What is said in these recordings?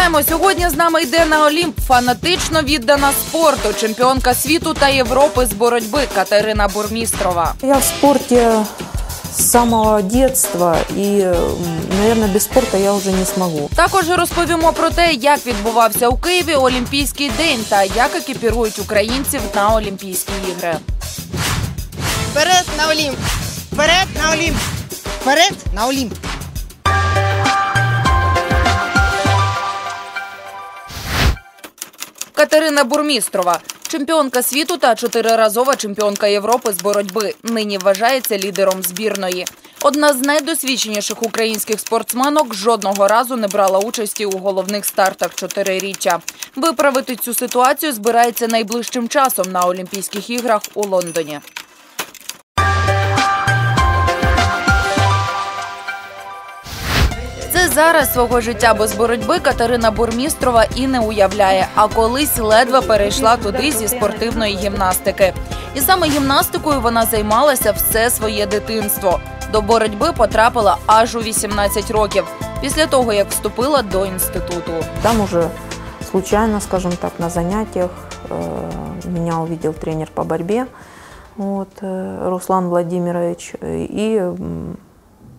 Нагадаємо, сьогодні з нами йде на Олімп фанатично віддана спорту, чемпіонка світу та Європи з боротьби Катерина Бурмістрова. Я в спорте с самого детства, и, наверное, без спорта я уже не смогу. Також розповімо про те, як відбувався у Києві Олімпійський день та як екіпірують українців на Олімпійські ігри. Вперед на Олімп! Вперед на Олімп! Вперед на Олімп! Катерина Бурмістрова, чемпіонка світу та чотириразова чемпіонка Європи з боротьби. Нині вважається лідером збірної. Одна з найдосвідченіших українських спортсменок жодного разу не брала участі у головних стартах чотириріччя. Виправити цю ситуацію збирається найближчим часом на Олімпійських іграх у Лондоні. зараз свого життя без боротьби Катерина Бурмістрова і не уявляє, а колись ледве перейшла туди зі спортивної гімнастики. І саме гімнастикою вона займалася все своє дитинство. До боротьби потрапила аж у 18 років, після того як вступила до інституту. Там уже случайно, скажем так, на занятиях э, меня увидел тренер по борьбе, вот, э, Руслан Владимирович, э, и м,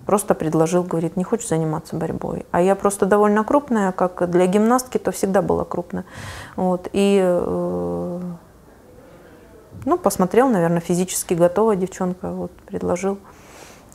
просто предложил, говорит, не хочешь заниматься борьбой. А я просто довольно крупная, как для гимнастки, то всегда была крупная. Вот, и э, ну, посмотрел, наверное, физически готова девчонка, вот, предложил.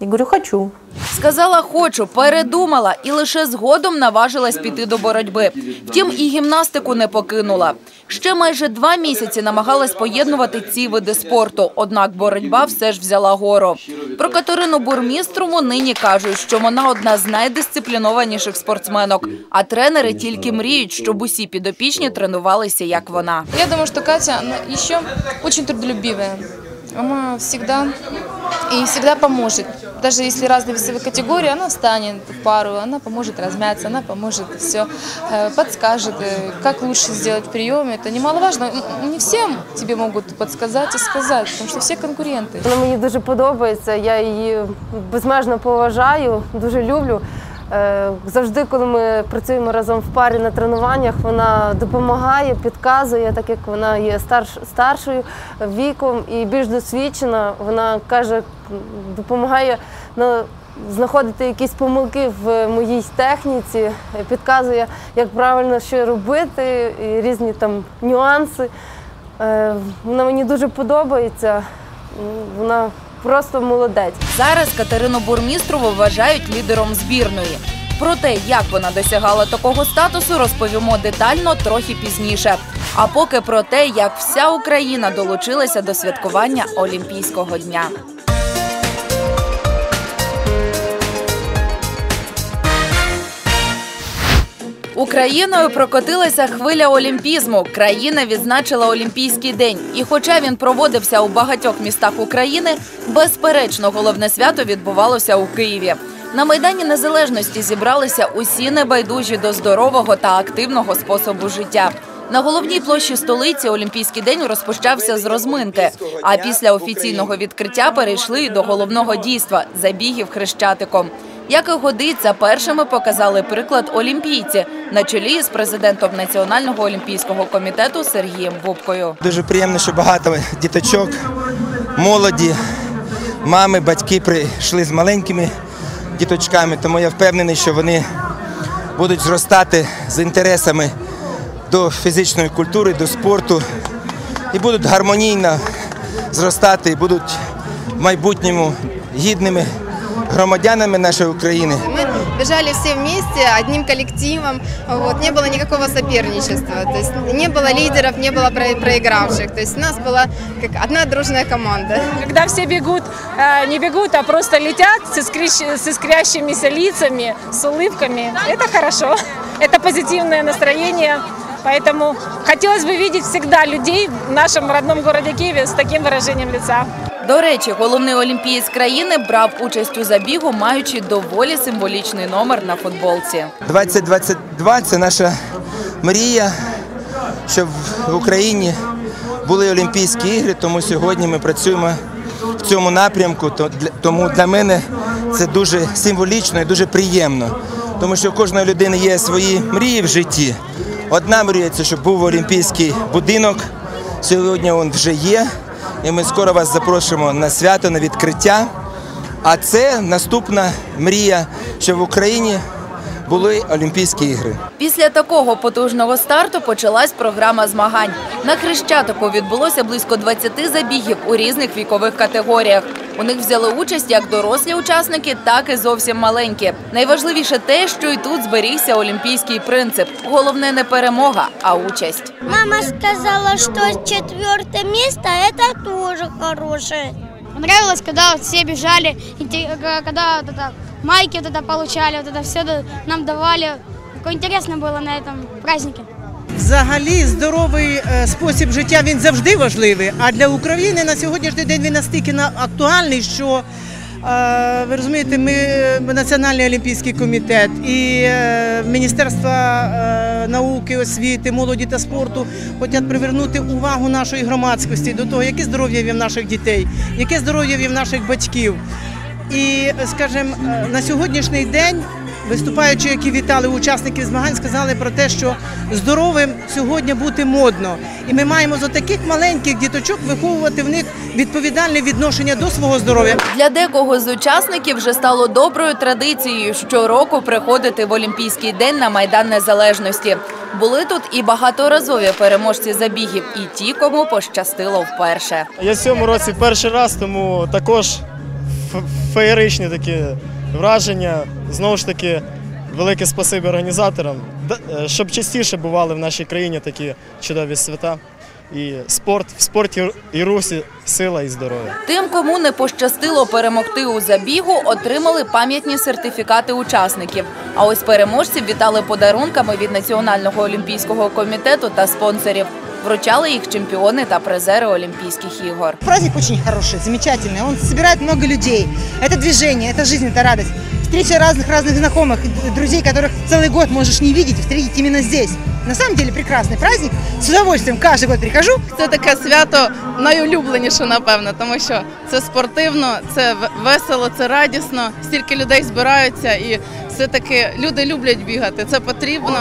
И говорю, хочу. Сказала, хочу, передумала і лише згодом наважилась піти до боротьби. Втім, і гімнастику не покинула. Ще майже два місяці намагалась поєднувати ці види спорту, однак боротьба все ж взяла гору. Про Катерину Бурмістрову нині кажуть, що вона одна з найдисциплінованіших спортсменок, а тренери тільки мріють, щоб усі підопічні тренувалися, як вона. Я думаю, что Катя она еще очень трудолюбивая. Она всегда и всегда поможет Даже если разные весовые категории, она встанет в пару, она поможет размяться, она поможет все, подскажет, э, как лучше сделать прием. Это немаловажно. М, Не всем тебе могут подсказать и сказать, потому что все конкуренты. Вона мені дуже подобається, я її безмежно поважаю, дуже люблю. Е, Завжди, коли ми працюємо разом в парі на тренуваннях, вона допомагає, підказує, так як вона є старш, старшою віком і більш досвідчена. Вона каже, допомагає ну, знаходити якісь помилки в моїй техніці, підказує, як правильно що робити, і різні там нюанси. Е, Вона мені дуже подобається. Вона просто молодець. Зараз Катерину Бурмістрову вважають лідером збірної. Про те, як вона досягала такого статусу, розповімо детально трохи пізніше. А поки про те, як вся Україна долучилася до святкування Олімпійського дня. Україною прокотилася хвиля олімпізму. Країна відзначила Олімпійський день. І хоча він проводився у багатьох містах України, безперечно, головне свято відбувалося у Києві. На Майдані Незалежності зібралися усі небайдужі до здорового та активного способу життя. На головній площі столиці Олімпійський день розпочався з розминки. А після офіційного відкриття перейшли й до головного дійства забігів хрещатиком. Як і годиться, першими показали приклад олімпійці на чолі з президентом Національного олімпійського комітету Сергієм Бубкою. Дуже приємно, що багато діточок, молоді, мами, батьки прийшли з маленькими діточками, тому я впевнений, що вони будуть зростати з інтересами до фізичної культури, до спорту. І будуть гармонійно зростати, і будуть в майбутньому гідними громадянами нашої України. Мы бежали все вместе, одним коллективом, вот, не было никакого соперничества, то есть не было лидеров, не было про- проигравших, то есть у нас была как одна дружная команда. Когда все бегут, э, не бегут, а просто летят с, искрящ- с искрящимися лицами, с улыбками, это хорошо. Это позитивное настроение. Поэтому хотелось бы видеть всегда людей в нашем родном городе Киеве с таким выражением лица. До речі, головний олімпієць країни брав участь у забігу, маючи доволі символічний номер на футболці. 2022 це наша мрія, щоб в Україні були Олімпійські ігри, тому сьогодні ми працюємо в цьому напрямку. Тому для мене це дуже символічно і дуже приємно. тому що у кожної людини є свої мрії в житті. Одна мрія це щоб був олімпійський будинок. Сьогодні він вже є. І ми скоро вас запрошуємо на свято, на відкриття. А це наступна мрія, щоб в Україні були Олімпійські ігри. Після такого потужного старту почалась програма змагань. На Хрещатику відбулося близько 20 забігів у різних вікових категоріях. У них взяли участь як дорослі учасники, так і зовсім маленькі. Найважливіше те, що і тут зберігся олімпійський принцип. Головне не перемога, а участь. Мама сказала, что четвертое место это тоже хорошее. Понравилось, когда вот все бежали, и те- э, когда вот это майки вот это получали, вот это все нам давали. Какое интересно было на этом празднике. Взагалі здоровий е, спосіб життя він завжди важливий. А для України на сьогоднішній день він настільки на- актуальний, що е, ви розумієте, ми Національний олімпійський комітет і е, Міністерство науки, освіти, молоді та спорту хочуть привернути увагу нашої громадськості до того, яке здоров'я є в наших дітей, яке здоров'я є в наших батьків. І, скажімо, на сьогоднішній день виступаючи, які вітали учасників змагань, сказали про те, що здоровим сьогодні бути модно. І ми маємо з таких маленьких діточок виховувати в них відповідальне відношення до свого здоров'я. Для декого з учасників вже стало доброю традицією щороку приходити в Олімпійський день на Майдан Незалежності. Були тут і багаторазові переможці забігів, і ті, кому пощастило вперше. Я в цьому році перший раз, тому також феєричні такі враження. Знову ж таки, велике спасибі організаторам, е, щоб частіше бували в нашій країні такі чудові свята. І спорт в спорті і русі сила і здоров'я. Тим, кому не пощастило перемогти у забігу, отримали пам'ятні сертифікати учасників. А ось переможців вітали подарунками від Національного олімпійського комітету та спонсорів. Вручали їх чемпіони та призери Олімпійських ігор. Праздник очень хороший, замечательный. Он собирает много людей. Это движение, это жизнь, это радость. Встреча разных-разных знакомых, д- друзей, которых целый год можешь не видеть, встретить именно здесь. На самом деле прекрасний праздник. С удовольствием каждый год прихожу. Це таке свято найулюбленіше, напевно, тому що це спортивно, це в- весело, це радісно. Стільки людей збираються, і все-таки люди люблять бігати. Це потрібно.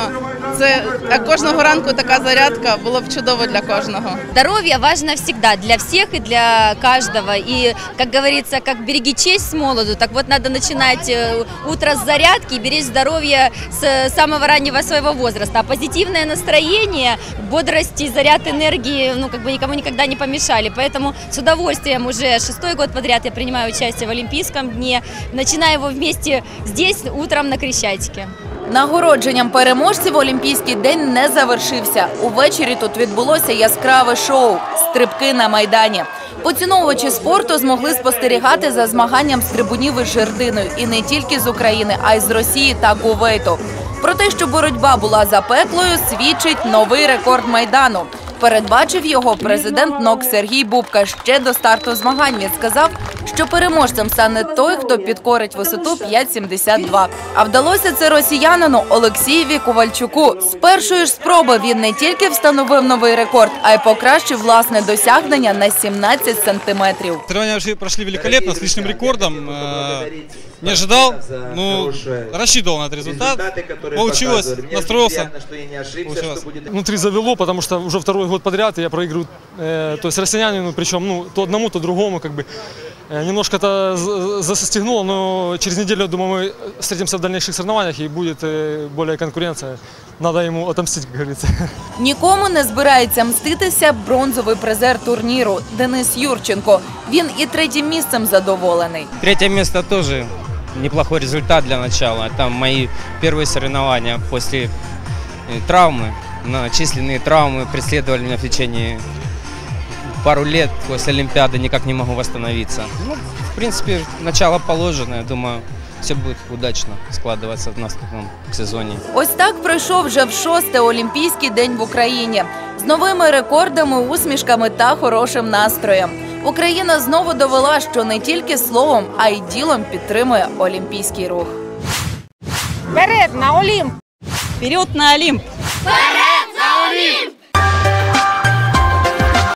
Це кожного ранку така зарядка було б чудово для кожного. Здоров'я важно завжди, для всіх і для кожного. І як говориться, як береги честь з молоду, так от треба починати э, утро з зарядки, беречь здоров'я з э, самого раннього свого віку. А позитивне настроєння, бодрость і заряд енергії ну как бы нікому ніколи не помішали. Поэтому з удовольствием уже шестой год подряд я приймаю участь в Олімпійському дні. Починаю його вместе здесь утром на Крещатике. Нагородженням переможців Олімпійський день не завершився. Увечері тут відбулося яскраве шоу Стрибки на майдані. Поціновувачі спорту змогли спостерігати за змаганням з із жердиною і не тільки з України, а й з Росії та Кувейту. Про те, що боротьба була запеклою, свідчить новий рекорд майдану. Передбачив його президент НОК Сергій Бубка ще до старту змагань. Він сказав, що переможцем стане той, хто підкорить висоту 5,72. А вдалося це росіянину Олексієві Ковальчуку. З першої ж спроби він не тільки встановив новий рекорд, а й покращив власне досягнення на 17 сантиметрів. Соревнования вообще прошли великолепно, с личным рекордом. Э, Не ожидал, ну, рассчитывал на этот результат. Получилось, настроился. Получилось. Внутри завело, потому что уже второй год подряд я проигрываю, э, то есть россиянину, причем ну, то одному, то другому, как бы. Э, Немножко это з- застегнуло, но через неделю, я думаю, мы встретимся в дальнейших соревнованиях и будет э, более конкуренция. Надо ему отомстить, как говорится. Нікому не збирається мститися бронзовий призер турніру Денис Юрченко. Він і третім місцем задоволений. Третье место тоже неплохой результат для начала. Это мои первые соревнования после э, травмы. Многочисленные травмы преследовали меня в течение пару лет. После Олимпиады никак не могу восстановиться. Ну, в принципе, начало положено. Я думаю, все будет удачно складываться в наступном сезоне. Ось так пройшов вже в шосте Олімпійський день в Україні з новими рекордами, усмішками та хорошим настроєм. Україна знову довела, що не тільки словом, а й ділом підтримує олімпійський рух. Вперед на Олімп! Вперед на Олимп! Вперед!